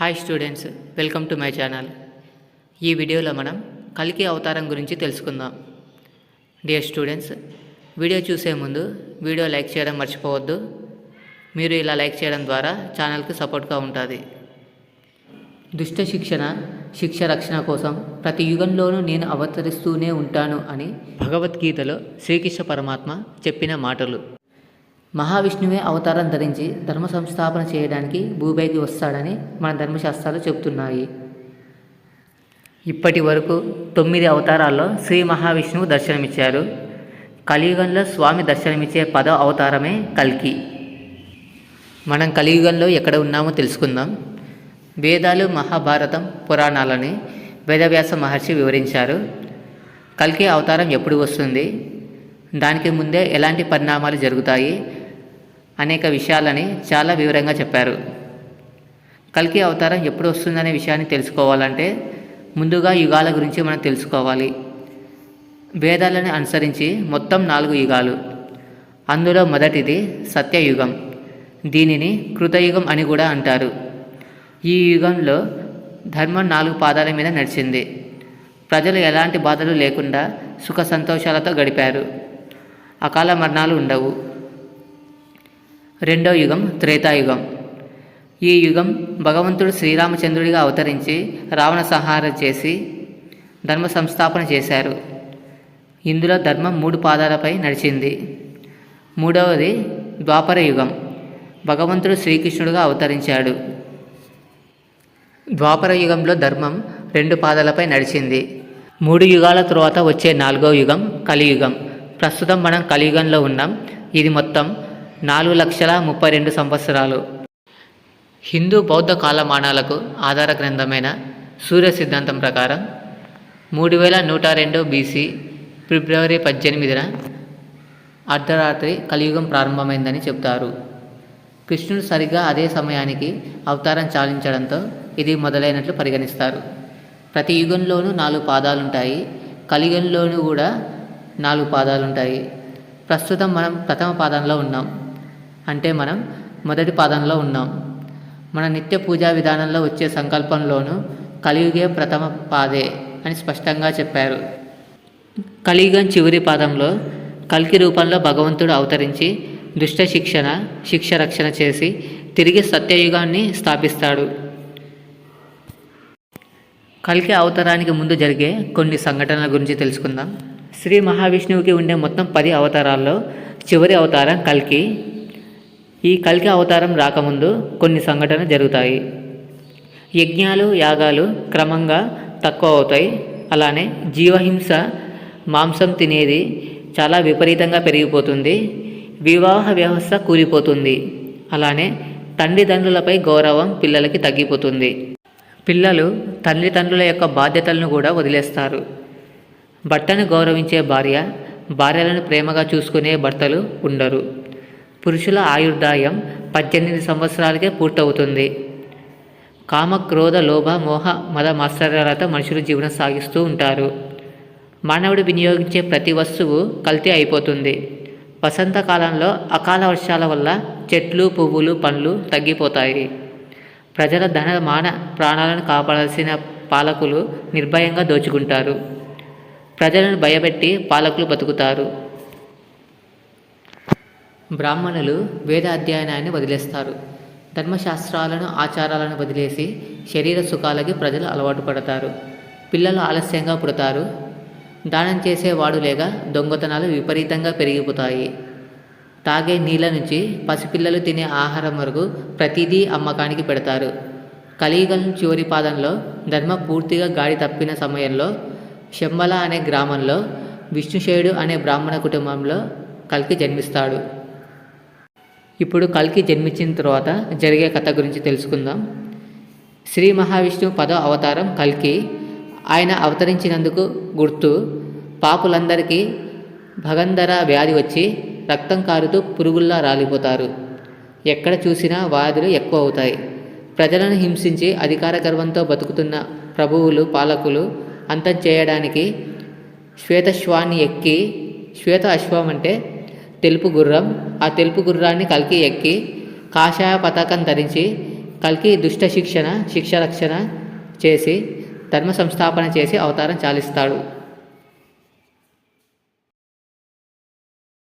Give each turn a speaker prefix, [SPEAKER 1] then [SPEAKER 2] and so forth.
[SPEAKER 1] Hi students welcome to my channel ఈ వీడియోలో మనం కలికి అవతారం గురించి తెలుసుకుందాం. డియర్ స్టూడెంట్స్ వీడియో చూసే ముందు వీడియో లైక్ చేయడం మర్చిపోవద్దు. మీరు ఇలా లైక్ చేయడం ద్వారా ఛానల్కి సపోర్ట్గా ఉంటుంది. దుష్ట శిక్షణ శిక్ష రక్షణ కోసం ప్రతి యుగంలోనూ నేను అవతరిస్తూనే ఉంటాను అని భగవద్గీతలో శ్రీకృష్ణ పరమాత్మ చెప్పిన మాటలు. మహావిష్ణువే అవతారం ధరించి ధర్మ సంస్థాపన చేయడానికి భూపైకి వస్తాడని మన ధర్మశాస్త్రాలు చెబుతున్నాయి. ఇప్పటి వరకు తొమ్మిది అవతారాల్లో శ్రీ మహావిష్ణువు దర్శనమిచ్చారు. కలియుగంలో స్వామి దర్శనమిచ్చే పదో అవతారమే కల్కి. మనం కలియుగంలో ఎక్కడ ఉన్నామో తెలుసుకుందాం. వేదాలు మహాభారతం పురాణాలని వేదవ్యాస మహర్షి వివరించారు. కల్కి అవతారం ఎప్పుడు వస్తుంది? దానికి ముందే ఎలాంటి పరిణామాలు జరుగుతాయి? అనేక విషయాలని చాలా వివరంగా చెప్పారు. కల్కి అవతారం ఎప్పుడు వస్తుందనే విషయాన్ని తెలుసుకోవాలంటే ముందుగా యుగాల గురించి మనం తెలుసుకోవాలి. వేదాలను అనుసరించి మొత్తం నాలుగు యుగాలు. అందులో మొదటిది సత్యయుగం. దీనిని కృతయుగం అని కూడా అంటారు. ఈ యుగంలో ధర్మం నాలుగు పాదాల మీద నడిచింది. ప్రజలు ఎలాంటి బాధలు లేకుండా సుఖ సంతోషాలతో గడిపారు. అకాల మరణాలు ఉండవు. రెండో యుగం త్రేతాయుగం ఈ యుగం భగవంతుడు శ్రీరామచంద్రుడిగా అవతరించి రావణ సంహారం చేసి ధర్మ సంస్థాపన చేశారు. ఇందులో ధర్మం మూడు పాదాలపై నడిచింది. మూడవది ద్వాపర యుగం. భగవంతుడు శ్రీకృష్ణుడుగా అవతరించాడు. ద్వాపర యుగంలో ధర్మం రెండు పాదాలపై నడిచింది. మూడు యుగాల తర్వాత వచ్చే నాలుగో యుగం కలియుగం. ప్రస్తుతం మనం కలియుగంలో ఉన్నాం. ఇది మొత్తం నాలుగు లక్షల ముప్పై రెండు సంవత్సరాలు. హిందూ బౌద్ధ కాలమానాలకు ఆధార గ్రంథమైన సూర్య సిద్ధాంతం ప్రకారం మూడు వేల నూట రెండు బీసీ ఫిబ్రవరి పద్దెనిమిదిన అర్ధరాత్రి కలియుగం ప్రారంభమైందని చెబుతారు. కృష్ణుడు సరిగ్గా అదే సమయానికి అవతారం చాలించడంతో ఇది మొదలైనట్లు పరిగణిస్తారు. ప్రతి యుగంలోనూ నాలుగు పాదాలుంటాయి. కలియుగంలోనూ కూడా నాలుగు పాదాలుంటాయి. ప్రస్తుతం మనం ప్రథమ పాదంలో ఉన్నాం. అంటే మనం మొదటి పాదంలో ఉన్నాం. మన నిత్య పూజా విధానంలో వచ్చే సంకల్పంలోనూ కలియుగే ప్రథమ పాదే అని స్పష్టంగా చెప్పారు. కలియుగం చివరి పాదంలో కల్కి రూపంలో భగవంతుడు అవతరించి దుష్ట శిక్షణ శిక్ష రక్షణ చేసి తిరిగి సత్యయుగాన్ని స్థాపిస్తాడు. కల్కి అవతారానికి ముందు జరిగే కొన్ని సంఘటనల గురించి తెలుసుకుందాం. శ్రీ మహావిష్ణువుకి ఉండే మొత్తం పది అవతారాల్లో చివరి అవతారం కల్కి ఈ కల్కి అవతారం రాకముందు కొన్ని సంఘటనలు జరుగుతాయి. యజ్ఞాలు యాగాలు క్రమంగా తక్కువ అవుతాయి. అలానే జీవహింస మాంసం తినేది చాలా విపరీతంగా పెరిగిపోతుంది. వివాహ వ్యవస్థ కూలిపోతుంది. అలానే తండ్రిదండ్రులపై గౌరవం పిల్లలకి తగ్గిపోతుంది. పిల్లలు తల్లిదండ్రుల యొక్క బాధ్యతలను కూడా వదిలేస్తారు. భర్తను గౌరవించే భార్య భార్యలను ప్రేమగా చూసుకునే భర్తలు ఉండరు. పురుషుల ఆయుర్దాయం పద్దెనిమిది సంవత్సరాలకే పూర్తవుతుంది. కామ క్రోధ లోభ మోహ మద మాత్సర్యాలతో మనుషులు జీవనం సాగిస్తూ ఉంటారు. మానవుడు వినియోగించే ప్రతి వస్తువు కల్తీ అయిపోతుంది. వసంతకాలంలో అకాల వర్షాల వల్ల చెట్లు పువ్వులు పండ్లు తగ్గిపోతాయి. ప్రజల ధన మాన ప్రాణాలను కాపాడాల్సిన పాలకులు నిర్భయంగా దోచుకుంటారు. ప్రజలను భయపెట్టి పాలకులు బతుకుతారు. బ్రాహ్మణులు వేద అధ్యయనాన్ని వదిలేస్తారు. ధర్మశాస్త్రాలను ఆచారాలను వదిలేసి శరీర సుఖాలకి ప్రజలు అలవాటు పడతారు. పిల్లలు ఆలస్యంగా పుడతారు. దానం చేసేవాడు లేక దొంగతనాలు విపరీతంగా పెరిగిపోతాయి. తాగే నీళ్ళ నుంచి పసిపిల్లలు తినే ఆహారం వరకు ప్రతిదీ అమ్మకానికి పెడతారు. కలియుగం చివరి పాదంలో ధర్మ పూర్తిగా గాడి తప్పిన సమయంలో శంబల అనే గ్రామంలో విష్ణుశేయుడు అనే బ్రాహ్మణ కుటుంబంలో కల్కి జన్మిస్తాడు. ఇప్పుడు కల్కి జన్మించిన తర్వాత జరిగే కథ గురించి తెలుసుకుందాం. శ్రీ మహావిష్ణువు పదో అవతారం కల్కి. ఆయన అవతరించినందుకు గుర్తు పాపులందరికీ భగంధర వ్యాధి వచ్చి రక్తం కారుతూ పురుగుల్లా రాలిపోతారు. ఎక్కడ చూసినా వ్యాధులు ఎక్కువ అవుతాయి ప్రజలను హింసించి అధికార గర్వంతో బతుకుతున్న ప్రభువులు పాలకులు అంతం చేయడానికి శ్వేతశ్వాన్ని ఎక్కి శ్వేత అశ్వం అంటే తెలుపు గుర్రం ఆ తెలుపు గుర్రాన్ని కలికి ఎక్కి కాషాయ పతాకం ధరించి కల్కి దుష్ట శిక్షణ శిక్ష రక్షణ చేసి ధర్మ సంస్థాపన చేసి అవతారం చాలిస్తాడు.